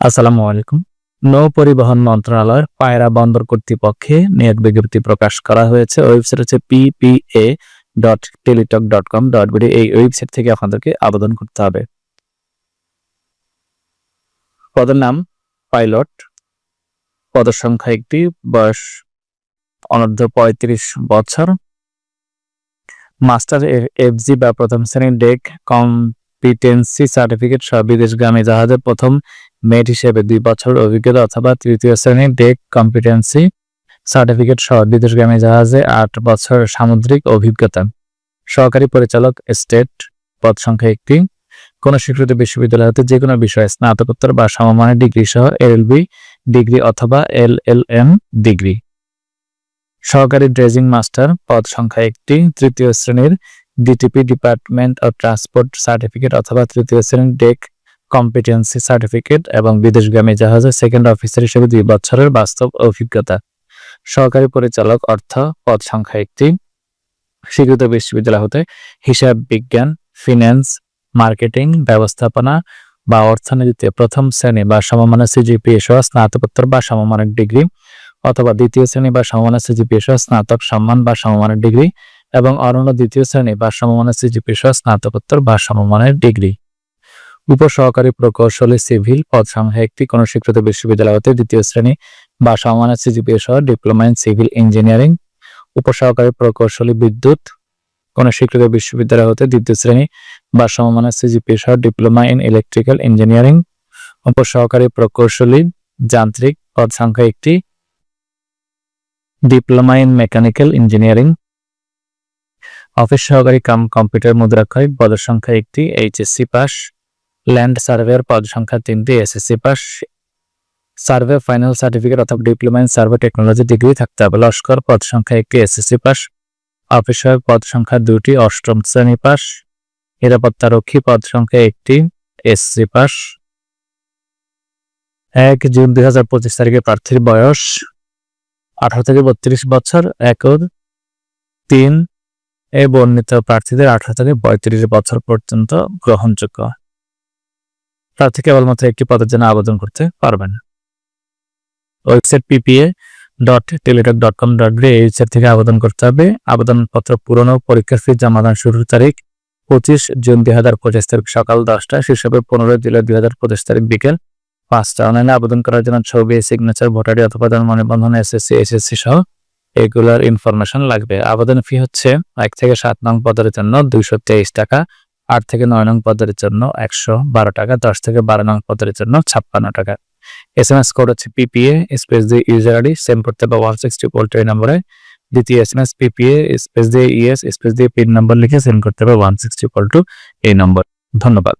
আসসালামু আলাইকুম। নৌ পরিবহন মন্ত্রণালয়ের পায়রা বন্দর কর্তৃপক্ষে নিয়োগ বিজ্ঞপ্তি প্রকাশ করা হয়েছে। ওয়েবসাইট হচ্ছে PPA dot Teletalk dot com dot BD এই ওয়েবসাইট থেকে আপনাদেরকে আবেদন করতে হবে। পদের নাম পাইলট। পদের সংখ্যা একটি। বয়স অনূর্ধ্ব পঁয়ত্রিশ বছর। মাস্টার এফজি বা প্রথম শ্রেণির ডেক কম্পিটেন্সি সার্টিফিকেট সহ বিদেশগামী জাহাজের প্রথম মেট হিসেবে দুই বছর অভিজ্ঞতা অথবা তৃতীয় শ্রেণির ডেক কম্পিটেন্সি সার্টিফিকেট সহ বিদেশগামী জাহাজে আট বছর সামুদ্রিক অভিজ্ঞতা। সহকারী পরিচালক স্টেট পদ সংখ্যা একটি। কোন স্বীকৃত বিশ্ববিদ্যালয় হতে যে কোনো বিষয়ে স্নাতকোত্তর বা সমমানের ডিগ্রি সহ এলএলবি ডিগ্রি অথবা এলএলএম ডিগ্রি। সহকারী ড্রেজিং মাস্টার পদ সংখ্যা একটি। তৃতীয় শ্রেণির DTP department of transport certificate অথবা তৃতীয় শ্রেণির ডেক কম্পিটেন্সি সার্টিফিকেট এবং বিদেশগামী জাহাজের সেকেন্ড অফিসার হিসেবে দুই বছরের বাস্তব অভিজ্ঞতা। সহকারী পরিচালক অর্থ, পদ সংখ্যা একটি। স্বীকৃত বিশ্ববিদ্যালয় হতে হিসাব বিজ্ঞান ফিন্যান্স মার্কেটিং ব্যবস্থাপনা বা অর্থনীতিতে প্রথম শ্রেণি বা সমমানের সিজিপিএ সহ স্নাতকোত্তর বা সমমানের ডিগ্রি অথবা দ্বিতীয় শ্রেণি বা সমমানের সিজিপিএ সহ স্নাতক সম্মান বা সমমানের ডিগ্রি এবং অরণ্য দ্বিতীয় শ্রেণি বা সমমানের সিজিপিএ সহ স্নাতকোত্তর বা সমমানের ডিগ্রি। উপসহকারী প্রকৌশলী সিভিল পদ সংখ্যা একটি কোন স্বীকৃত বিশ্ববিদ্যালয় হতে দ্বিতীয় শ্রেণি বা সমমানের সিজিপিএ সহ ডিপ্লোমা ইন সিভিল ইঞ্জিনিয়ারিং। উপসহকারী প্রকৌশলী বিদ্যুৎ কোন স্বীকৃত বিশ্ববিদ্যালয় হতে দ্বিতীয় শ্রেণি বা সমমানের সিজিপিএ সহ ডিপ্লোমা ইন ইলেকট্রিক্যাল ইঞ্জিনিয়ারিং। উপসহকারী প্রকৌশলী যান্ত্রিক পদ সংখ্যা একটি diploma in mechanical engineering. Office সহকারী কাম কম্পিউটার মুদ্রাক্ষয় পদের সংখ্যা একটি, এইচএসসি পাস। ল্যান্ড সার্ভেয়ার পদ সংখ্যা তিনটি SSC pass survey final certificate অথবা diploma in survey technology degree থাকতে হবে। লস্কর পদ সংখ্যা একটি এসএসসি পাস অফিস সহায়ক পদ সংখ্যা দুটি, অষ্টম শ্রেণি পাস নিরাপত্তারক্ষী পদ সংখ্যা একটি এসসি পাস এক জুন দুই হাজার পঁচিশ তারিখে প্রার্থীর বয়স আঠারো থেকে বত্রিশ বছর, এক তিন। এ বর্ণিত প্রার্থীদের আঠারো থেকে পঁয়ত্রিশ বছর পর্যন্ত গ্রহণযোগ্য। প্রার্থী কেবলমাত্র একটি পদের জন্য আবেদন করতে পারবেন। Website PPA dot Teletalk dot com dot এই ওয়েবসাইট থেকে আবেদন করতে হবে। আবেদনপত্র পূরণ ও পরীক্ষার ফি জমাদান শুরুর তারিখ পঁচিশ জুন দুই হাজার পঁচিশ তারিখ সকাল দশটা হিসাবে পনেরোই জুলাই দুই হাজার পঁচিশ তারিখ বিকেল পাঁচটা। অনলাইনে আবেদন করার জন্য ছবি সিগনেচার ভোটারি অথবা জন্মনিবন্ধন এসএসসি এসএসসি সহ এগুলার ইনফরমেশন লাগবে। আবেদন ফি হচ্ছে এক থেকে সাত নং পদের জন্য দুইশো তেইশ টাকা। আট থেকে নয় নং পদের জন্য একশো বারো টাকা, দশ থেকে বারো নং পদের জন্য ছাপ্পান্ন টাকা। এস এম এস কোড হচ্ছে পিপিএ স্পেস দিয়ে ইউজার আইডি সেম করতে হবে ওয়ান সিক্সটি পোল্ট এই নম্বরে দ্বিতীয় S M S PPA space দিয়ে ইএস স্পেস দিয়ে পিন নম্বর লিখে সেন্ড করতে হবে ওয়ান সিক্সটি পোল্ট এই নম্বর ধন্যবাদ।